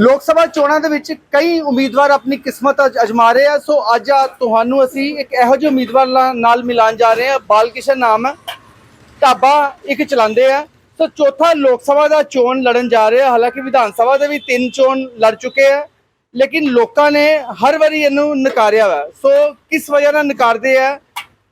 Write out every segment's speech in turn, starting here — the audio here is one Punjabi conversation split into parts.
ਲੋਕ ਸਭਾ ਚੋਣਾਂ ਦੇ ਵਿੱਚ ਕਈ ਉਮੀਦਵਾਰ ਆਪਣੀ ਕਿਸਮਤ ਅਜ- ਅਜਮਾ ਰਹੇ ਆ। ਸੋ ਅੱਜ ਆ ਤੁਹਾਨੂੰ ਅਸੀਂ ਇੱਕ ਇਹੋ ਜਿਹੇ ਉਮੀਦਵਾਰ ਲਾ- ਨਾਲ ਮਿਲਾਨ ਜਾ ਰਹੇ ਆ। ਬਾਲਕਿਸ਼ਨ ਨਾਮ ਹੈ ਢਾਬਾ ਇੱਕ ਚਲਾਉਂਦੇ ਆ। ਸੋ ਚੌਥਾ ਲੋਕ ਸਭਾ ਦਾ ਚੋਣ ਲੜਨ ਜਾ ਰਹੇ ਆ। ਹਾਲਾਂਕਿ ਵਿਧਾਨ ਸਭਾ ਦੇ ਵੀ ਤਿੰਨ ਚੋਣ ਲੜ ਚੁੱਕੇ ਆ। ਲੇਕਿਨ ਲੋਕਾਂ ਨੇ ਹਰ ਵਾਰੀ ਇਹਨੂੰ ਨਕਾਰਿਆ ਵਾ। ਸੋ ਕਿਸ ਵਜ੍ਹਾ ਨਾਲ ਨਕਾਰਦੇ ਆ?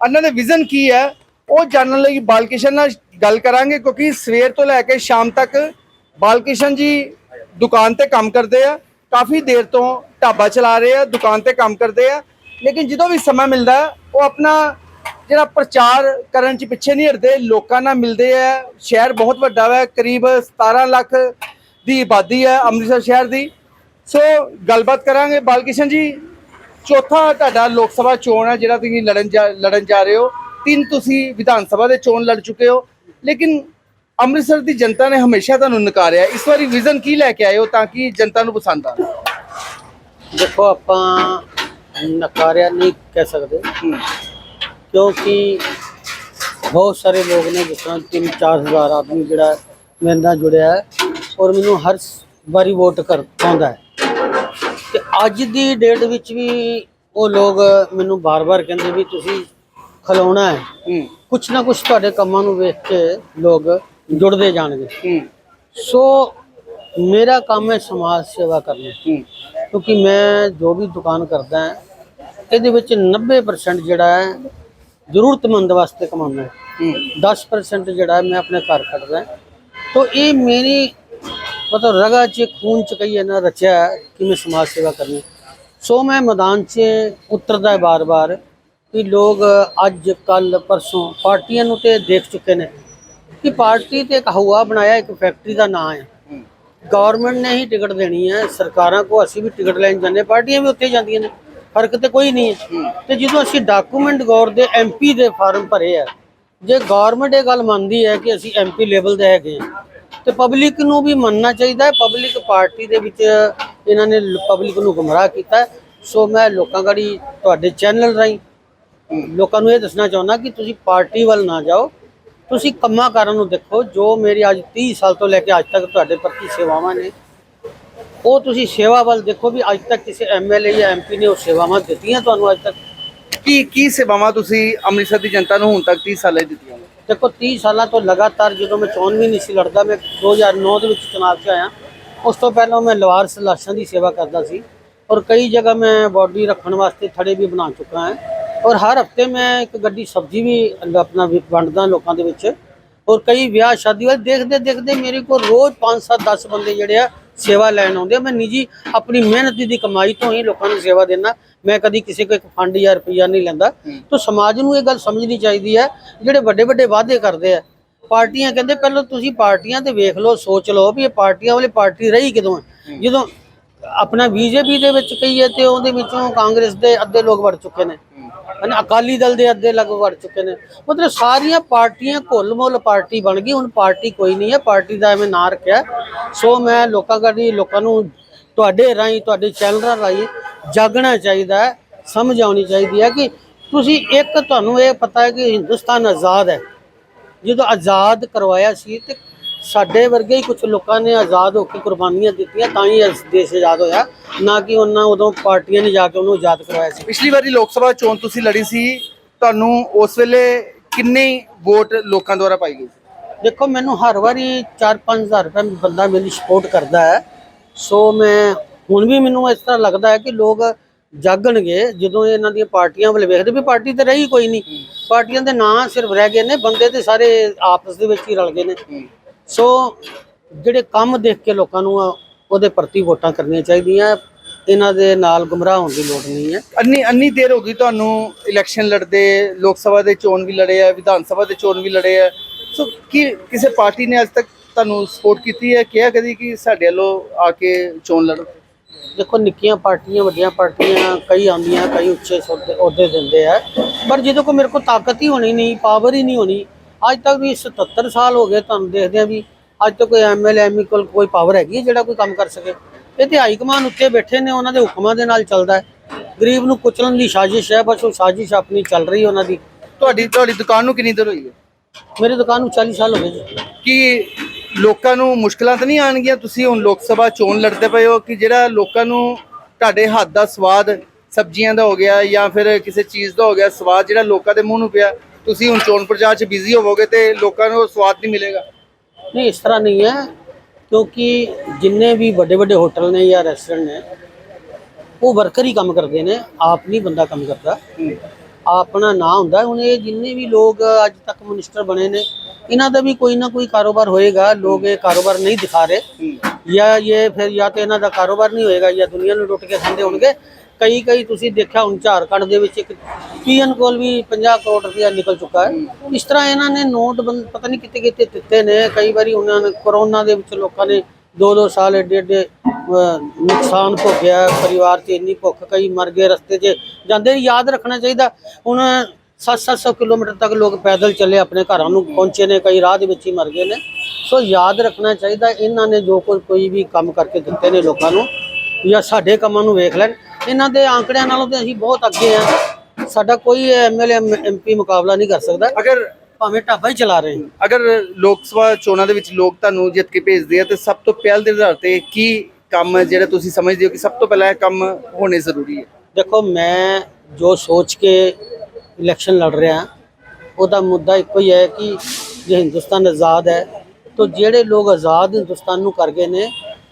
ਇਹਨਾਂ ਦੇ ਵਿਜ਼ਨ ਕੀ ਹੈ ਉਹ ਜਾਣਨ ਲਈ ਬਾਲਕਿਸ਼ਨ ਨਾਲ ਗੱਲ ਕਰਾਂਗੇ, ਕਿਉਂਕਿ ਸਵੇਰ ਤੋਂ ਲੈ ਕੇ ਸ਼ਾਮ ਤੱਕ ਬਾਲਕਿਸ਼ਨ ਜੀ ਦੁਕਾਨ ਤੇ ਕੰਮ ਕਰਦੇ ਆ, ਕਾਫੀ ਦੇਰ ਤੋਂ ਢਾਬਾ ਚਲਾ ਰਹੇ ਆ, ਦੁਕਾਨ ਤੇ ਕੰਮ ਕਰਦੇ ਆ, ਲੇਕਿਨ ਜਦੋਂ ਵੀ ਸਮਾਂ ਮਿਲਦਾ, ਉਹ ਆਪਣਾ ਜਿਹੜਾ ਪ੍ਰਚਾਰ ਕਰਨ ਚ ਪਿੱਛੇ ਨਹੀਂ ਹਟਦੇ, ਲੋਕਾਂ ਨਾਲ ਮਿਲਦੇ ਆ, ਸ਼ਹਿਰ ਬਹੁਤ ਵੱਡਾ ਹੈ ਕਰੀਬ 17 ਲੱਖ ਦੀ ਆਬਾਦੀ ਹੈ ਅੰਮ੍ਰਿਤਸਰ ਸ਼ਹਿਰ ਦੀ। ਸੋ ਗੱਲਬਾਤ ਕਰਾਂਗੇ। ਬਾਲਕਿਸ਼ਨ ਜੀ, ਚੌਥਾ ਤੁਹਾਡਾ ਲੋਕ ਸਭਾ ਚੋਣ ਹੈ ਜਿਹੜਾ ਤੁਸੀਂ ਲੜਨ ਜਾ ਲੜਨ ਜਾ ਰਹੇ ਹੋ। ਤਿੰਨ ਤੁਸੀਂ ਵਿਧਾਨ ਸਭਾ ਦੇ ਚੋਣ ਲੜ ਚੁੱਕੇ ਹੋ। ਲੇਕਿਨ ਅੰਮ੍ਰਿਤਸਰ ਦੀ ਜਨਤਾ ਨੇ ਹਮੇਸ਼ਾ ਤੁਹਾਨੂੰ ਨਕਾਰਿਆ। ਇਸ ਵਾਰੀ ਵਿਜ਼ਨ ਕੀ ਲੈ ਕੇ ਆਏ ਹੋ ਤਾਂ ਕਿ ਜਨਤਾ ਨੂੰ ਪਸੰਦ ਆਵੇ? ਦੇਖੋ ਆਪਾਂ ਨਕਾਰਿਆ ਨਹੀਂ ਕਹਿ ਸਕਦੇ। ਕਿਉਂਕਿ ਬਹੁਤ ਸਾਰੇ ਲੋਕ ਨੇ ਜਿਸ ਤਰ੍ਹਾਂ 3-4000 ਆਦਮੀ ਜਿਹੜਾ ਮੇਰੇ ਨਾਲ ਜੁੜਿਆ ਹੈ ਔਰ ਮੈਨੂੰ ਹਰ ਵਾਰੀ ਵੋਟ ਕਰ ਪਾਉਂਦਾ ਹੈ। ਤੇ ਅੱਜ ਦੀ ਡੇਟ ਵਿੱਚ ਵੀ ਉਹ ਲੋਕ ਮੈਨੂੰ ਬਾਰ-ਬਾਰ ਕਹਿੰਦੇ ਵੀ ਤੁਸੀਂ ਖਲੋਣਾ ਹੂੰ। ਕੁਛ ਨਾ ਕੁਛ ਤੁਹਾਡੇ ਕੰਮਾਂ ਨੂੰ ਵੇਖ ਕੇ ਲੋਕ ਜੁੜਦੇ ਜਾਣਗੇ। ਹੂੰ। ਸੋ ਮੇਰਾ ਕੰਮ ਹੈ ਸਮਾਜ ਸੇਵਾ ਕਰਨੀ। ਕਿਉਂਕਿ ਮੈਂ ਜੋ ਵੀ ਦੁਕਾਨ ਕਰਦਾ ਹਾਂ ਇਹਦੇ ਵਿੱਚ 90% ਜਿਹੜਾ ਹੈ ਜ਼ਰੂਰਤਮੰਦ ਵਾਸਤੇ ਕਮਾਉਂਦਾ ਹੈ। ਹੂੰ। 10% ਜਿਹੜਾ ਮੈਂ ਆਪਣੇ ਘਰ ਕੱਢਦਾ। ਤੋ ਇਹ ਮੇਰੀ ਮਤਲਬ ਰਗਾ ਚ ਖੂਨ ਚ ਕਈ ਹੈ ਨਾ ਰਚਿਆ ਕਿ ਮੈਂ ਸਮਾਜ ਸੇਵਾ ਕਰਨੀ। ਸੋ ਮੈਂ ਮੈਦਾਨ 'ਚ ਉਤਰਦਾ ਹੈ ਬਾਰ-ਬਾਰ ਕਿ ਲੋਕ ਅੱਜ ਕੱਲ ਪਰਸੋਂ ਪਾਰਟੀਆਂ ਨੂੰ ਤੇ ਦੇਖ ਚੁੱਕੇ ਨੇ। ਕਿ ਪਾਰਟੀ ਤੇ ਇੱਕ ਹਵਾ ਬਣਾਇਆ ਇੱਕ ਫੈਕਟਰੀ ਦਾ ਨਾਂ ਹੈ। ਗਵਰਨਮੈਂਟ ਨੇ ਹੀ ਟਿਕਟ ਦੇਣੀ ਹੈ ਸਰਕਾਰਾਂ ਕੋ ਅਸੀਂ ਵੀ ਟਿਕਟ ਲੈਣ ਜਾਂਦੇ ਪਾਰਟੀਆਂ ਵੀ ਉੱਥੇ ਜਾਂਦੀਆਂ ਨੇ ਫ਼ਰਕ ਤੇ ਕੋਈ ਨਹੀਂ ਹੈ। ਤੇ ਜਦੋਂ ਅਸੀਂ ਡਾਕੂਮੈਂਟ ਗੌਰ ਦੇ ਐਮਪੀ ਦੇ ਫਾਰਮ ਭਰੇ ਆ ਜੇ ਗਵਰਨਮੈਂਟ ਇਹ ਗੱਲ ਮੰਨਦੀ ਹੈ ਕਿ ਅਸੀਂ ਐਮਪੀ ਲੈਵਲ ਦੇ ਹੈਗੇ ਤੇ ਪਬਲਿਕ ਨੂੰ ਵੀ ਮੰਨਣਾ ਚਾਹੀਦਾ ਹੈ ਪਬਲਿਕ ਪਾਰਟੀ ਦੇ ਵਿੱਚ ਇਹਨਾਂ ਨੇ ਪਬਲਿਕ ਨੂੰ ਗੁੰਮਰਾਹ ਕੀਤਾ। ਸੋ ਮੈਂ ਲੋਕਾਂ ਗੜੀ ਤੁਹਾਡੇ ਚੈਨਲ ਰਾਹੀਂ ਲੋਕਾਂ ਨੂੰ ਇਹ ਦੱਸਣਾ ਚਾਹੁੰਦਾ ਕਿ ਤੁਸੀਂ ਪਾਰਟੀ ਵੱਲ ਨਾ ਜਾਓ ਤੁਸੀਂ ਕੰਮਾਂ ਕਾਰਾਂ ਨੂੰ ਦੇਖੋ ਜੋ ਮੇਰੀ ਅੱਜ 30 ਸਾਲ ਤੋਂ ਲੈ ਕੇ ਅੱਜ ਤੱਕ ਤੁਹਾਡੇ ਪ੍ਰਤੀ ਸੇਵਾਵਾਂ ਨੇ ਉਹ ਤੁਸੀਂ ਸੇਵਾ ਵੱਲ ਦੇਖੋ ਵੀ ਅੱਜ ਤੱਕ ਕਿਸੇ ਐਮਐਲਏ ਜਾਂ ਐਮਪੀ ਨੇ ਉਹ ਸੇਵਾਵਾਂ ਦਿੱਤੀਆਂ ਤੁਹਾਨੂੰ ਅੱਜ ਤੱਕ। ਕੀ ਕੀ ਸੇਵਾਵਾਂ ਤੁਸੀਂ ਅੰਮ੍ਰਿਤਸਰ ਦੀ ਜਨਤਾ ਨੂੰ ਹੁਣ ਤੱਕ 30 ਸਾਲਾਂ ਦਿੱਤੀਆਂ ਦੇਖੋ 30 ਸਾਲਾਂ ਤੋਂ ਲਗਾਤਾਰ ਜਦੋਂ ਮੈਂ ਚੋਣ ਵੀ ਨਹੀਂ ਸੀ ਲੜਦਾ ਮੈਂ 2009 ਦੇ ਵਿੱਚ ਚੁਣਾਵ 'ਚ ਆਇਆ ਉਸ ਤੋਂ ਪਹਿਲਾਂ ਮੈਂ ਲਵਾਰਸ ਲਾਸ਼ਾਂ ਦੀ ਸੇਵਾ ਕਰਦਾ ਸੀ ਔਰ ਕਈ ਜਗ੍ਹਾ ਮੈਂ ਬਾਡੀ ਰੱਖਣ ਵਾਸਤੇ ਥੜੇ ਵੀ ਬਣਾ ਚੁੱਕਾ ਹਾਂ। ਔਰ ਹਰ ਹਫ਼ਤੇ ਮੈਂ ਇੱਕ ਗੱਡੀ ਸਬਜ਼ੀ ਵੀ ਆਪਣਾ ਵੰਡਦਾ ਲੋਕਾਂ ਦੇ ਵਿੱਚ। ਔਰ ਕਈ ਵਿਆਹ ਸ਼ਾਦੀ ਵਾਲੇ ਦੇਖਦੇ ਦੇਖਦੇ ਮੇਰੇ ਕੋਲ ਰੋਜ਼ 5 7 10 ਬੰਦੇ ਜਿਹੜੇ ਆ ਸੇਵਾ ਲੈਣ ਆਉਂਦੇ ਆ। ਮੈਂ ਨਿੱਜੀ ਆਪਣੀ ਮਿਹਨਤ ਦੀ ਕਮਾਈ ਤੋਂ ਹੀ ਲੋਕਾਂ ਨੂੰ ਸੇਵਾ ਦੇਣਾ ਮੈਂ ਕਦੀ ਕਿਸੇ ਕੋਲ ਇੱਕ ਫੰਡ ਜਾਂ ਰੁਪਈਆ ਨਹੀਂ ਲੈਂਦਾ। ਤਾਂ ਸਮਾਜ ਨੂੰ ਇਹ ਗੱਲ ਸਮਝਣੀ ਚਾਹੀਦੀ ਹੈ ਜਿਹੜੇ ਵੱਡੇ ਵੱਡੇ ਵਾਅਦੇ ਕਰਦੇ ਆ। ਪਾਰਟੀਆਂ ਕਹਿੰਦੇ ਪਹਿਲਾਂ ਤੁਸੀਂ ਪਾਰਟੀਆਂ ਤੇ ਵੇਖ ਲਓ ਸੋਚ ਲਓ ਵੀ ਇਹ ਪਾਰਟੀਆਂ ਵਾਲੀ ਪਾਰਟੀ ਰਹੀ ਕਦੋਂ ਹੈ। ਜਦੋਂ ਆਪਣਾ ਬੀਜੇਪੀ ਦੇ ਵਿੱਚ ਕਹੀਏ ਤੇ ਉਹਦੇ ਵਿੱਚੋਂ ਕਾਂਗਰਸ ਦੇ ਅੱਧੇ ਲੋਕ ਵੜ ਚੁੱਕੇ ਨੇ। ਹਨ, ਅਕਾਲੀ ਦਲ ਦੇ ਅੱਧੇ ਲੱਗ ਵੜ ਚੁੱਕੇ ਨੇ। ਮਤਲਬ ਸਾਰੀਆਂ ਪਾਰਟੀਆਂ ਘੁੱਲ ਮੁੱਲ ਪਾਰਟੀ ਬਣ ਗਈ, ਹੁਣ ਪਾਰਟੀ ਕੋਈ ਨਹੀਂ ਹੈ, ਪਾਰਟੀ ਦਾ ਐਵੇਂ ਨਾਂ ਰੱਖਿਆ। ਸੋ ਮੈਂ ਲੋਕਾਂ ਕਰੀ ਲੋਕਾਂ ਨੂੰ ਤੁਹਾਡੇ ਰਾਹੀਂ, ਤੁਹਾਡੇ ਚੈਨਲਾਂ ਰਾਹੀਂ ਜਾਗਣਾ ਚਾਹੀਦਾ ਹੈ, ਸਮਝ ਆਉਣੀ ਚਾਹੀਦੀ ਹੈ ਕਿ ਤੁਸੀਂ ਇੱਕ ਤੁਹਾਨੂੰ ਇਹ ਪਤਾ ਹੈ ਕਿ ਹਿੰਦੁਸਤਾਨ ਆਜ਼ਾਦ ਹੈ। ਜਦੋਂ ਆਜ਼ਾਦ ਕਰਵਾਇਆ ਸੀ ਤੇ ਸਾਡੇ ਵਰਗੇ ਹੀ ਕੁਝ ਲੋਕਾਂ ਨੇ ਆਜ਼ਾਦ ਹੋ ਕੇ ਕੁਰਬਾਨੀਆਂ ਦਿੱਤੀਆਂ ਤਾਂ ਹੀ ਇਸ ਦੇਸ਼ ਆਜ਼ਾਦ ਹੋਇਆ। ਨਾ ਕਿ ਉਹਨਾਂ ਉਦੋਂ ਪਾਰਟੀਆਂ ਨੇ ਜਾ ਕੇ ਉਹਨੂੰ ਆਜ਼ਾਦ ਕਰਵਾਇਆ ਸੀ। ਪਿਛਲੀ ਵਾਰੀ ਲੋਕ ਸਭਾ ਚੋਣ ਤੁਸੀਂ ਲੜੀ ਸੀ ਤੁਹਾਨੂੰ ਉਸ ਵੇਲੇ ਕਿੰਨੇ ਵੋਟ ਲੋਕਾਂ ਦੁਆਰਾ ਪਾਈ ਗਈ ਸੀ? ਦੇਖੋ ਮੈਨੂੰ ਹਰ ਵਾਰੀ 4-5000 ਰੁਪਏ ਬੰਦਾ ਮੇਰੀ ਸਪੋਰਟ ਕਰਦਾ ਹੈ। ਸੋ ਮੈਂ ਹੁਣ ਵੀ ਮੈਨੂੰ ਇਸ ਤਰ੍ਹਾਂ ਲੱਗਦਾ ਹੈ ਕਿ ਲੋਕ ਜਾਗਣਗੇ ਜਦੋਂ ਇਹਨਾਂ ਦੀਆਂ ਪਾਰਟੀਆਂ ਵੱਲ ਵੇਖਦੇ ਵੀ ਪਾਰਟੀ ਤੇ ਰਹੀ ਕੋਈ ਨਹੀਂ। ਪਾਰਟੀਆਂ ਦੇ ਨਾਂ ਸਿਰਫ ਰਹਿ ਗਏ ਨੇ ਬੰਦੇ ਤੇ ਸਾਰੇ ਆਪਸ ਦੇ ਵਿੱਚ ਹੀ ਰਲ ਗਏ ਨੇ। ਸੋ ਜਿਹੜੇ ਕੰਮ ਦੇਖ ਕੇ ਲੋਕਾਂ ਨੂੰ ਉਹਦੇ ਪ੍ਰਤੀ ਵੋਟਾਂ ਕਰਨੀਆਂ ਚਾਹੀਦੀਆਂ। ਇਹਨਾਂ ਦੇ ਨਾਲ ਗੁੰਮਰਾਹ ਹੋਣ ਦੀ ਲੋੜ ਨਹੀਂ ਹੈ। ਅੰਨੀ ਅੰਨੀ ਦੇਰ ਹੋ ਗਈ ਤੁਹਾਨੂੰ ਇਲੈਕਸ਼ਨ ਲੜਦੇ ਲੋਕ ਸਭਾ ਦੇ ਚੋਣ ਵੀ ਲੜੇ ਆ ਵਿਧਾਨ ਸਭਾ ਦੇ ਚੋਣ ਵੀ ਲੜੇ ਆ। ਸੋ ਕੀ ਕਿਸੇ ਪਾਰਟੀ ਨੇ ਅੱਜ ਤੱਕ ਤੁਹਾਨੂੰ ਸਪੋਰਟ ਕੀਤੀ ਹੈ ਕਿਹਾ ਕਦੀ ਕਿ ਸਾਡੇ ਵੱਲੋਂ ਆ ਕੇ ਚੋਣ ਲੜੋ? ਦੇਖੋ ਨਿੱਕੀਆਂ ਪਾਰਟੀਆਂ ਵੱਡੀਆਂ ਪਾਰਟੀਆਂ ਕਈ ਆਉਂਦੀਆਂ ਕਈ ਉੱਚੇ ਸਹੁਦੇ- ਅਹੁਦੇ ਦਿੰਦੇ ਆ। ਪਰ ਜਦੋਂ ਕੋ ਮੇਰੇ ਕੋਲ ਤਾਕਤ ਹੀ ਹੋਣੀ ਨਹੀਂ ਪਾਵਰ ਹੀ ਨਹੀਂ ਹੋਣੀ ਅੱਜ ਤੱਕ ਵੀ 77 ਸਾਲ ਹੋ ਗਏ ਤੁਹਾਨੂੰ ਦੇਖਦੇ ਆ ਵੀ ਅੱਜ ਤੱਕ ਕੋਈ ਐਮਐਲਏ ਐਮੀ ਕੋਲ ਕੋਈ ਪਾਵਰ ਹੈਗੀ ਹੈ ਜਿਹੜਾ ਕੋਈ ਕੰਮ ਕਰ ਸਕੇ। ਇਹ ਤੇ ਹਾਈ ਕਮਾਨ ਉੱਤੇ ਬੈਠੇ ਨੇ ਉਹਨਾਂ ਦੇ ਹੁਕਮਾਂ ਦੇ ਨਾਲ ਚੱਲਦਾ ਹੈ। ਗਰੀਬ ਨੂੰ ਕੁਚਲਣ ਦੀ ਸਾਜ਼ਿਸ਼ ਹੈ ਬਸ ਉਹ ਸਾਜ਼ਿਸ਼ ਆਪਣੀ ਚੱਲ ਰਹੀ ਹੈ ਉਹਨਾਂ ਦੀ। ਤੁਹਾਡੀ ਤੁਹਾਡੀ ਦੁਕਾਨ ਨੂੰ ਕਿੰਨੀ ਦੇਰ ਹੋਈ ਹੈ? ਮੇਰੀ ਦੁਕਾਨ ਨੂੰ 40 ਸਾਲ ਹੋ ਗਏ ਜੀ। ਕੀ ਲੋਕਾਂ ਨੂੰ ਮੁਸ਼ਕਲਾਂ ਤਾਂ ਨਹੀਂ ਆਣਗੀਆਂ ਤੁਸੀਂ ਹੁਣ ਲੋਕ ਸਭਾ ਚੋਣ ਲੜਦੇ ਪਏ ਹੋ ਕਿ ਜਿਹੜਾ ਲੋਕਾਂ ਨੂੰ ਤੁਹਾਡੇ ਹੱਥ ਦਾ ਸਵਾਦ ਸਬਜ਼ੀਆਂ ਦਾ ਹੋ ਗਿਆ ਜਾਂ ਫਿਰ ਕਿਸੇ ਚੀਜ਼ ਦਾ ਹੋ ਗਿਆ ਸਵਾਦ ਜਿਹੜਾ ਲੋਕਾਂ ਦੇ ਮੂੰਹ ਨੂੰ ਪਿਆ ਤੁਸੀਂ ਹੁਣ ਚੋਣ ਪ੍ਰਚਾਰ 'ਚ ਬਿਜ਼ੀ ਹੋਵੋਗੇ ਤੇ ਲੋਕਾਂ ਨੂੰ ਸਵਾਦ ਨਹੀਂ ਮਿਲੇਗਾ। ਨਹੀਂ ਇਸ ਤਰ੍ਹਾਂ ਨਹੀਂ ਹੈ ਕਿਉਂਕਿ ਜਿੰਨੇ ਵੀ ਵੱਡੇ ਵੱਡੇ ਹੋਟਲ ਨੇ ਜਾਂ ਰੈਸਟੋਰੈਂਟ ਨੇ ਉਹ ਵਰਕਰ ਹੀ ਕੰਮ ਕਰਦੇ ਨੇ ਆਪ ਨਹੀਂ ਬੰਦਾ ਕੰਮ ਕਰਦਾ। ਆਪਣਾ ਨਾਂ ਹੁੰਦਾ ਹੁਣ ਇਹ ਜਿੰਨੇ ਵੀ ਲੋਕ ਅੱਜ ਤੱਕ ਮਿਨਿਸਟਰ ਬਣੇ ਨੇ ਇਹਨਾਂ ਦਾ ਵੀ ਕੋਈ ਨਾ ਕੋਈ ਕਾਰੋਬਾਰ ਹੋਏਗਾ ਲੋਕ ਇਹ ਕਾਰੋਬਾਰ ਨਹੀਂ ਦਿਖਾ ਰਹੇ। ਜਾਂ ਇਹ ਫਿਰ ਜਾਂ ਤੇ ਇਹਨਾਂ ਦਾ ਕਾਰੋਬਾਰ ਨਹੀਂ ਹੋਏਗਾ ਜਾਂ ਦੁਨੀਆ ਨੂੰ ਲੁੱਟ ਕੇ ਖਾਂਦੇ ਹੋਣਗੇ ਕਈ ਕਈ ਤੁਸੀਂ ਦੇਖਿਆ ਹੁਣ ਝਾਰਖੰਡ ਦੇ ਵਿੱਚ ਇੱਕ ਪੀਐਨ ਕੋਲ ਵੀ 50 ਕਰੋੜ ਰੁਪਇਆ ਨਿਕਲ ਚੁੱਕਾ ਹੈ। ਇਸ ਤਰ੍ਹਾਂ ਇਹਨਾਂ ਨੇ ਨੋਟ ਬੰਦ ਪਤਾ ਨਹੀਂ ਕਿਤੇ ਕਿਤੇ ਦਿੱਤੇ ਨੇ। ਕਈ ਵਾਰੀ ਉਹਨਾਂ ਨੇ ਕਰੋਨਾ ਦੇ ਵਿੱਚ ਲੋਕਾਂ ਨੇ ਦੋ ਦੋ ਸਾਲ ਏਡੇ ਏਡੇ ਨੁਕਸਾਨ ਭੋਗਿਆ, ਪਰਿਵਾਰ 'ਚ ਇੰਨੀ ਭੁੱਖ, ਕਈ ਮਰ ਗਏ ਰਸਤੇ 'ਚ। ਜਾਂਦੇ ਯਾਦ ਰੱਖਣਾ ਚਾਹੀਦਾ। ਹੁਣ 7-700 ਕਿਲੋਮੀਟਰ ਤੱਕ ਲੋਕ ਪੈਦਲ ਚੱਲੇ, ਆਪਣੇ ਘਰਾਂ ਨੂੰ ਪਹੁੰਚੇ ਨੇ, ਕਈ ਰਾਹ ਦੇ ਵਿੱਚ ਹੀ ਮਰ ਗਏ ਨੇ। ਸੋ ਯਾਦ ਰੱਖਣਾ ਚਾਹੀਦਾ। ਇਹਨਾਂ ਨੇ ਜੋ ਕੋਈ ਕੋਈ ਵੀ ਕੰਮ ਕਰਕੇ ਦਿੱਤੇ ਨੇ ਲੋਕਾਂ ਨੂੰ, ਜਾਂ ਸਾਡੇ ਕੰਮਾਂ ਨੂੰ ਵੇਖ ਲੈਣ। ਇਹਨਾਂ ਦੇ ਆંકੜਿਆਂ ਨਾਲੋਂ ਤੇ ਅਸੀਂ ਬਹੁਤ ਅੱਗੇ ਆ। ਸਾਡਾ ਕੋਈ ਐਮਐਲਏ ਐਮਪੀ ਮੁਕਾਬਲਾ ਨਹੀਂ ਕਰ ਸਕਦਾ। ਅਗਰ ਭਾਵੇਂ ਢਾਬਾ ਹੀ ਚਲਾ ਰਹੇ ਅਗਰ ਲੋਕ ਸਭਾ ਚੋਣਾਂ ਦੇ ਵਿੱਚ ਲੋਕ ਤੁਹਾਨੂੰ ਜਿੱਤ ਕੇ ਭੇਜਦੇ ਆ ਤੇ ਸਭ ਤੋਂ ਪਹਿਲ ਦੇ ਆਧਾਰ ਤੇ ਕੀ ਕੰਮ ਜਿਹੜਾ ਤੁਸੀਂ ਸਮਝਦੇ ਹੋ ਕਿ ਸਭ ਤੋਂ ਪਹਿਲਾਂ ਇਹ ਕੰਮ ਹੋਣੇ ਜ਼ਰੂਰੀ ਹੈ? ਦੇਖੋ ਮੈਂ ਜੋ ਸੋਚ ਕੇ ਇਲੈਕਸ਼ਨ ਲੜ ਰਿਹਾ ਉਹਦਾ ਮੁੱਦਾ ਇੱਕੋ ਹੀ ਹੈ ਕਿ ਜੇ ਹਿੰਦੁਸਤਾਨ ਆਜ਼ਾਦ ਹੈ ਤਾਂ ਜਿਹੜੇ ਲੋਕ ਆਜ਼ਾਦ ਹਿੰਦੁਸਤਾਨ ਨੂੰ ਕਰ ਗਏ ਨੇ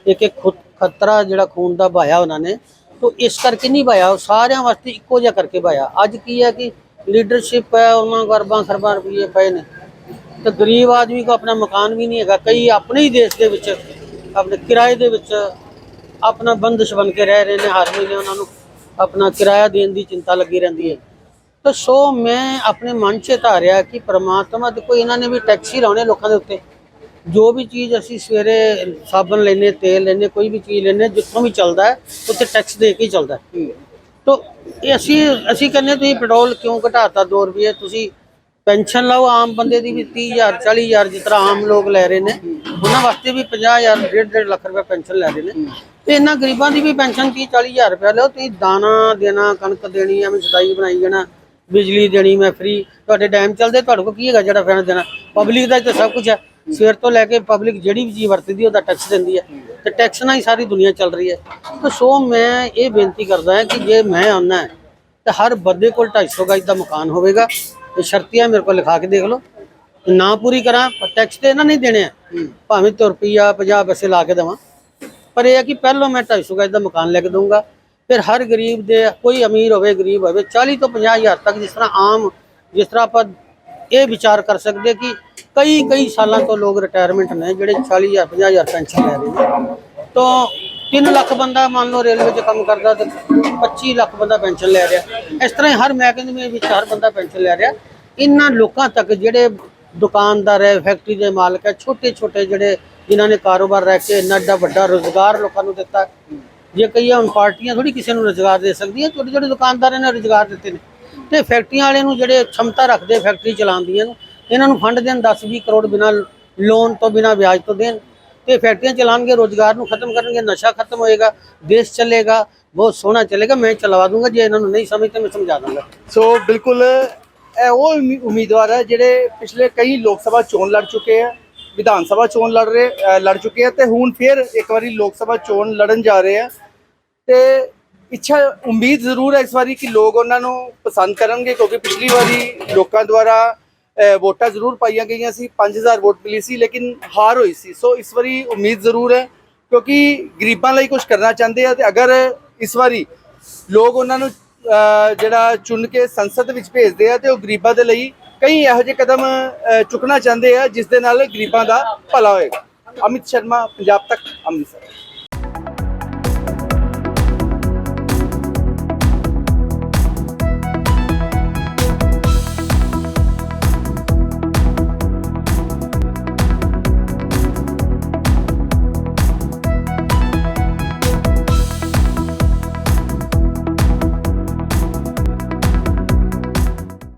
ਇੱਕ ਇੱਕ ਖਤਰਾ ਜਿਹੜਾ ਖੂਨ ਦਾ ਬਹਾਇਆ ਉਹਨਾਂ ਨੇ ਤਾਂ ਇਸ ਕਰਕੇ ਨਹੀਂ ਬਹਾਇਆ ਉਹ ਸਾਰਿਆਂ ਵਾਸਤੇ ਇੱਕੋ ਜਿਹਾ ਕਰਕੇ ਬਹਾਇਆ ਅੱਜ ਕੀ ਹੈ ਕਿ ਲੀਡਰਸ਼ਿਪ ਹੈ, ਉਹਨਾਂ ਕੋਲ ਅਰਬਾਂ ਖਰਬਾਂ ਰੁਪਏ ਪਏ ਨੇ। ਤੇ ਗਰੀਬ ਆਦਮੀ ਕੋ ਆਪਣਾ ਮਕਾਨ ਵੀ ਨਹੀਂ ਹੈਗਾ। ਕਈ ਆਪਣੇ ਹੀ ਦੇਸ਼ ਦੇ ਵਿੱਚ, ਆਪਣੇ ਕਿਰਾਏ ਦੇ ਵਿੱਚ ਆਪਣਾ ਬੰਦਸ਼ ਬਣ ਕੇ ਰਹਿ ਰਹੇ ਨੇ। ਹਰ ਮਹੀਨੇ ਉਹਨਾਂ ਨੂੰ ਆਪਣਾ ਕਿਰਾਇਆ ਦੇਣ ਦੀ ਚਿੰਤਾ ਲੱਗੀ ਰਹਿੰਦੀ ਹੈ। ਤਾਂ ਸੋ ਮੈਂ ਆਪਣੇ ਮਨ 'ਚ ਧਾਰਿਆ ਕਿ ਪ੍ਰਮਾਤਮਾ ਦੇਖੋ, ਇਹਨਾਂ ਨੇ ਵੀ ਟੈਕਸੀ ਲਾਉਣੇ ਲੋਕਾਂ ਦੇ ਉੱਤੇ। ਜੋ ਵੀ ਚੀਜ਼ ਅਸੀਂ ਸਵੇਰੇ ਸਾਬਣ ਲੈਨੇ ਤੇਲ ਲੈਨੇ ਕੋਈ ਵੀ ਚੀਜ਼ ਲੈਨੇ ਜਿੱਥੋਂ ਵੀ ਚੱਲਦਾ ਹੈ ਉੱਥੇ ਟੈਕਸ ਦੇ ਕੇ ਹੀ ਚੱਲਦਾ ਹੈ। ਤੋ ਇਹ ਅਸੀਂ ਅਸੀਂ ਕਹਿੰਦੇ ਤੁਸੀਂ ਪੈਟਰੋਲ ਕਿਉਂ ਘਟਾਤਾ 2 ਰੁਪਏ? ਤੁਸੀਂ ਪੈਨਸ਼ਨ ਲਓ ਆਮ ਬੰਦੇ ਦੀ ਵੀ 30000 40000 ਜਿਸ ਤਰ੍ਹਾਂ ਆਮ ਲੋਕ ਲੈ ਰਹੇ ਨੇ ਉਹਨਾਂ ਵਾਸਤੇ ਵੀ 50000 1.5 1.5 ਲੱਖ ਰੁਪਏ ਪੈਨਸ਼ਨ ਲੈ ਰਹੇ ਨੇ। ਤੇ ਇਹਨਾਂ ਗਰੀਬਾਂ ਦੀ ਵੀ ਪੈਨਸ਼ਨ 30 40000 ਰੁਪਏ ਲਓ ਤੁਸੀਂ ਦਾਣਾ ਦੇਣਾ ਕਣਕ ਦੇਣੀ ਐਵੇਂ ਸਦਾਈ ਬਣਾਈ ਜਾਣਾ ਬਿਜਲੀ ਦੇਣੀ ਮੈਂ ਫ੍ਰੀ ਤੁਹਾਡੇ ਡੈਮ ਚੱਲਦੇ ਤੁਹਾਡੇ ਕੋਲ ਕੀ ਹੈਗਾ ਜਿਹੜਾ ਫੈਨ ਦੇਣਾ? ਪਬਲਿਕ ਦਾ ਤਾਂ ਸਭ ਕੁਝ ਹੈ। ਸਵੇਰ ਤੋਂ ਲੈ ਕੇ ਪਬਲਿਕ ਜਿਹੜੀ ਵੀ ਚੀਜ਼ ਵਰਤਦੀ ਹੈ, ਉਹਦਾ ਟੈਕਸ ਦਿੰਦੀ ਹੈ। ਤੇ ਟੈਕਸ ਨਾਲ ਹੀ ਸਾਰੀ ਦੁਨੀਆ ਚੱਲ ਰਹੀ ਹੈ। ਤਾਂ ਸੋ ਮੈਂ ਇਹ ਬੇਨਤੀ ਕਰਦਾ ਹਾਂ ਕਿ ਜੇ ਮੈਂ ਆਉਣਾ ਹੈ, ਤੇ ਹਰ ਬੰਦੇ ਕੋਲ 250 ਗਜ ਦਾ ਮਕਾਨ ਹੋਵੇਗਾ। ਇਹ ਸ਼ਰਤੀਆਂ ਮੇਰੇ ਕੋਲ ਲਿਖਾ ਕੇ ਦੇਖ ਲਓ। ਨਾ ਪੂਰੀ ਕਰਾਂ, ਪਰ ਟੈਕਸ ਤੇ ਇਹਨਾਂ ਨਹੀਂ ਦੇਣੇ ਆ। ਭਾਵੇਂ ਤੋਂ ਰੁਪਈਆ 50 ਪੈਸੇ ਲਾ ਕੇ ਦੇਵਾਂ। ਪਰ ਇਹ ਹੈ ਕਿ ਪਹਿਲਾਂ ਮੈਂ 250 ਗਜ ਦਾ ਮਕਾਨ ਲੈ ਕੇ ਦਊਂਗਾ। ਫਿਰ ਹਰ ਗਰੀਬ ਦੇ, ਕੋਈ ਅਮੀਰ ਹੋਵੇ, ਗਰੀਬ ਹੋਵੇ 40 ਤੋਂ 50 ਹਜ਼ਾਰ ਤੱਕ ਜਿਸ ਤਰ੍ਹਾਂ ਆਮ, ਜਿਸ ਤਰ੍ਹਾਂ ਆਪਾਂ ਇਹ ਵਿਚਾਰ ਕਰ ਸਕਦੇ ਕਿ ਕਈ ਕਈ ਸਾਲਾਂ ਤੋਂ ਲੋਕ ਰਿਟਾਇਰਮੈਂਟ ਨੇ, ਜਿਹੜੇ 40000 ਹਜ਼ਾਰ ਪੈਨਸ਼ਨ ਲੈ ਰਹੇ ਨੇ। ਤਾਂ 3 ਲੱਖ ਬੰਦਾ ਮੰਨ ਲਓ ਰੇਲਵੇ 'ਚ ਕੰਮ ਕਰਦਾ ਤੇ 25 ਲੱਖ ਬੰਦਾ ਪੈਨਸ਼ਨ ਲੈ ਰਿਹਾ। ਇਸ ਤਰ੍ਹਾਂ ਹੀ ਹਰ ਮਹਿਕਮੇ ਵਿੱਚ ਹਰ ਬੰਦਾ ਪੈਨਸ਼ਨ ਲੈ ਰਿਹਾ। ਇਹਨਾਂ ਲੋਕਾਂ ਤੱਕ ਜਿਹੜੇ ਦੁਕਾਨਦਾਰ ਹੈ ਫੈਕਟਰੀ ਦੇ ਮਾਲਕ ਹੈ ਛੋਟੇ ਛੋਟੇ ਜਿਹੜੇ ਜਿਨ੍ਹਾਂ ਨੇ ਕਾਰੋਬਾਰ ਰੱਖ ਕੇ ਇੰਨਾ ਡਾ ਵੱਡਾ ਰੋਜ਼ਗਾਰ ਲੋਕਾਂ ਨੂੰ ਦਿੱਤਾ, ਜੇ ਕਹੀਏ ਹੁਣ ਪਾਰਟੀਆਂ ਥੋੜੀ ਕਿਸੇ ਨੂੰ ਰੋਜ਼ਗਾਰ ਦੇ ਸਕਦੀਆਂ ਛੋਟੇ ਛੋਟੇ ਦੁਕਾਨਦਾਰਾਂ ਨੇ ਰੋਜ਼ਗਾਰ ਦਿੱਤੇ ਨੇ। ਤੇ ਫੈਕਟਰੀਆਂ ਵਾਲੇ ਨੂੰ ਜਿਹੜੇ ਛਮਤਾ ਰੱਖਦੇ ਫੈਕਟਰੀ ਚਲਾਉਂਦੀਆਂ ਨੂੰ ਇਹਨਾਂ ਨੂੰ ਫੰਡ ਦੇਣ 10 20 ਕਰੋੜ ਬਿਨਾਂ ਲੋਨ ਤੋਂ ਬਿਨਾਂ ਵਿਆਜ ਤੋਂ ਦੇਣ ਤੇ ਫੈਕਟਰੀਆਂ ਚਲਾਉਣਗੇ, ਰੋਜ਼ਗਾਰ ਨੂੰ ਖਤਮ ਕਰਨਗੇ, ਨਸ਼ਾ ਖਤਮ ਹੋਏਗਾ, ਦੇਸ਼ ਚੱਲੇਗਾ, ਬਹੁਤ ਸੋਹਣਾ ਚੱਲੇਗਾ, ਮੈਂ ਚਲਵਾ ਦੂੰਗਾ, ਜੇ ਇਹਨਾਂ ਨੂੰ ਨਹੀਂ ਸਮਝਦੇ ਮੈਂ ਸਮਝਾ ਦਾਂਗਾ। ਸੋ ਬਿਲਕੁਲ, ਇਹ ਉਹ ਉਮੀਦਵਾਰ ਹੈ ਜਿਹੜੇ ਪਿਛਲੇ ਕਈ ਲੋਕ ਸਭਾ ਚੋਣ ਲੜ ਚੁੱਕੇ ਆ, ਵਿਧਾਨ ਸਭਾ ਚੋਣ ਲੜ ਰਹੇ ਲੜ ਚੁੱਕੇ ਆ ਤੇ ਹੁਣ ਫਿਰ ਇੱਕ ਵਾਰੀ ਲੋਕ ਸਭਾ ਚੋਣ ਲੜਨ ਜਾ ਰਹੇ ਆ। ਤੇ ਇੱਛਾ, ਉਮੀਦ ਜ਼ਰੂਰ ਹੈ ਇਸ ਵਾਰੀ ਕਿ ਲੋਕ ਉਹਨਾਂ ਨੂੰ ਪਸੰਦ ਕਰਨਗੇ, ਕਿਉਂਕਿ ਪਿਛਲੀ ਵਾਰੀ ਲੋਕਾਂ ਦੁਆਰਾ ਵੋਟਾਂ ਜ਼ਰੂਰ ਪਾਈਆਂ ਗਈਆਂ ਸੀ 5000 ਵੋਟ ਮਿਲੀ ਸੀ, ਲੇਕਿਨ ਹਾਰ ਹੋਈ ਸੀ। ਸੋ ਇਸ ਵਾਰੀ ਉਮੀਦ ਜ਼ਰੂਰ ਹੈ, ਕਿਉਂਕਿ ਗਰੀਬਾਂ ਲਈ ਕੁਝ ਕਰਨਾ ਚਾਹੁੰਦੇ ਆ ਤੇ ਅਗਰ ਇਸ ਵਾਰੀ ਲੋਕ ਉਹਨਾਂ ਨੂੰ ਜਿਹੜਾ ਚੁਣ ਕੇ ਸੰਸਦ ਵਿੱਚ ਭੇਜਦੇ ਆ ਤੇ ਉਹ ਗਰੀਬਾਂ ਦੇ ਲਈ ਕਈ ਇਹੋ ਜਿਹੇ ਕਦਮ ਚੁੱਕਣਾ ਚਾਹੁੰਦੇ ਆ, ਜਿਸ ਦੇ ਨਾਲ ਗਰੀਬਾਂ ਦਾ ਭਲਾ ਹੋਏਗਾ। ਅਮਿਤ ਸ਼ਰਮਾ, ਪੰਜਾਬ ਤੱਕ, ਅੰਮ੍ਰਿਤਸਰ।